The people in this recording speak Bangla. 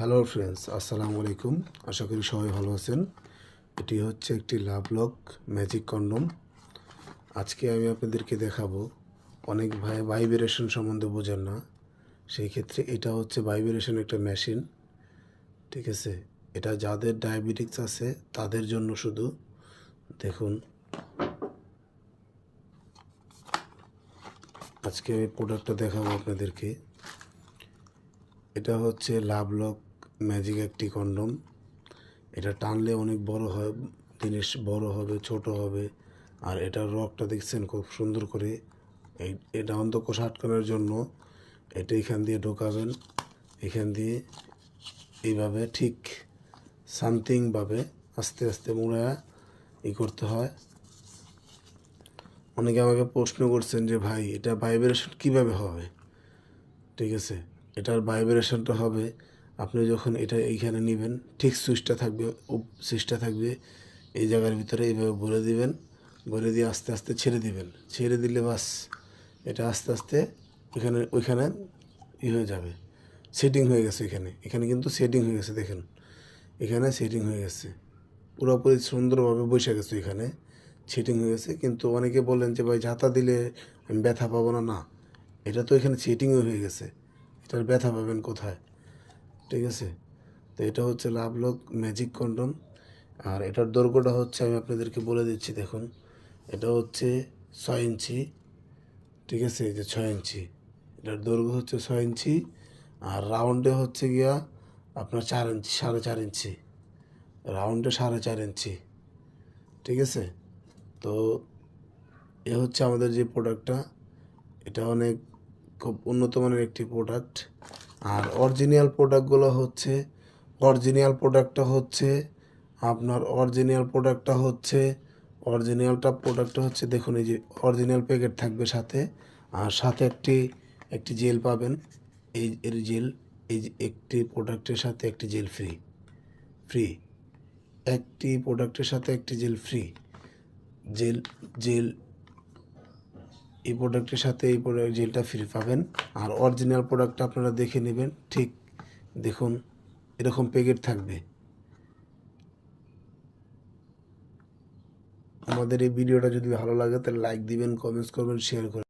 হ্যালো ফ্রেন্ডস আসসালামু আলাইকুম আশা করি সবাই ভালো আছেন। এটি হচ্ছে একটি লাভলক ম্যাজিক কন্ডম আজকে আমি আপনাদেরকে দেখাবো অনেক ভাই ভাইব্রেশন সম্বন্ধে বোঝেন না। সেই ক্ষেত্রে এটা হচ্ছে ভাইব্রেশন একটা মেশিন ঠিক আছে? এটা যাদের ডায়াবেটিক্স আছে, তাদের জন্য শুধু। দেখুন। আজকে আমি প্রোডাক্টটা দেখাবো আপনাদেরকে। এটা হচ্ছে লাভলক ম্যাজিক একটি কন্ডম। এটা টানলে অনেক বড় হয়, জিনিস বড় হবে, ছোট হবে। আর এটার রকটা দেখছেন খুব সুন্দর করে। এই, এটা অন্তকোষ আটকানোর জন্য এটা এখান দিয়ে ঢোকাবেন। এখান দিয়ে এইভাবে ঠিক সামথিংভাবে আস্তে আস্তে মুড়া ই করতে হয়। অনেকে আমাকে প্রশ্ন করছেন যে, ভাই, এটা ভাইব্রেশন কীভাবে হবে? ঠিক আছে, এটার ভাইব্রেশনটা হবে আপনি যখন এটা এইখানে নেবেন, ঠিক সুইচটা থাকবে সুইচটা থাকবে, এই জায়গার ভিতরে এইভাবে ভরে দিবেন ভরে দিয়ে আস্তে আস্তে ছেড়ে দিবেন। ছেড়ে দিলে বাস এটা আস্তে আস্তে ওইখানে ওইখানে ই হয়ে যাবে। সেটিং হয়ে গেছে এখানে। এখানে কিন্তু সেটিং হয়ে গেছে, দেখেন। এখানে সেটিং হয়ে গেছে। পুরোপুরি সুন্দরভাবে বসে গেছে এখানে। সেটিং হয়ে গেছে, কিন্তু অনেকে বলেন যে, ভাই ঝাঁতা দিলে আমি ব্যথা পাবো না। না, এটা তো এখানে সেটিংও হয়ে গেছে। এটার ব্যথা পাবেন কোথায়? ঠিক আছে? তো এটা হচ্ছে লাভলক ম্যাজিক কন্ডম আর এটার দৈর্ঘ্যটা হচ্ছে আমি আপনাদেরকে বলে দিচ্ছি, দেখুন। এটা হচ্ছে ছয় ইঞ্চি, ঠিক আছে? এই যে ছয় ইঞ্চি। এটার দৈর্ঘ্য হচ্ছে ছয় ইঞ্চি, আর রাউন্ডে হচ্ছে গিয়া আপনার চার ইঞ্চি, সাড়ে চার ইঞ্চি। রাউন্ডে সাড়ে চার ইঞ্চি, ঠিক আছে? তো এ হচ্ছে আমাদের যে প্রোডাক্টটা এটা অনেক খুব উন্নত মানের একটি প্রোডাক্ট আর অরিজিনাল প্রোডাক্টগুলো হচ্ছে অরিজিনাল প্রোডাক্টটা হচ্ছে, আপনার অরিজিনাল প্রোডাক্টটা হচ্ছে অরিজিনালটা প্রোডাক্টটা হচ্ছে, দেখুন এই যে অরিজিনাল প্যাকেট থাকবে সাথে, আর সাথে একটি একটি জেল পাবেন। এই, এর জেল এই যে একটি প্রোডাক্টের সাথে একটি জেল ফ্রি ফ্রি একটি প্রোডাক্টের সাথে একটি জেল ফ্রি জেল জেল এই প্রোডাক্টের সাথে এই প্রোডাক্ট জেলটা ফ্রি পাবেন। আর অরিজিনাল প্রোডাক্টটা আপনারা দেখে নেবেন। ঠিক দেখুন, এরকম প্যাকেট থাকবে। আমাদের এই ভিডিওটা যদি ভালো লাগে, তাহলে লাইক দিবেন কমেন্টস করবেন শেয়ার করবেন।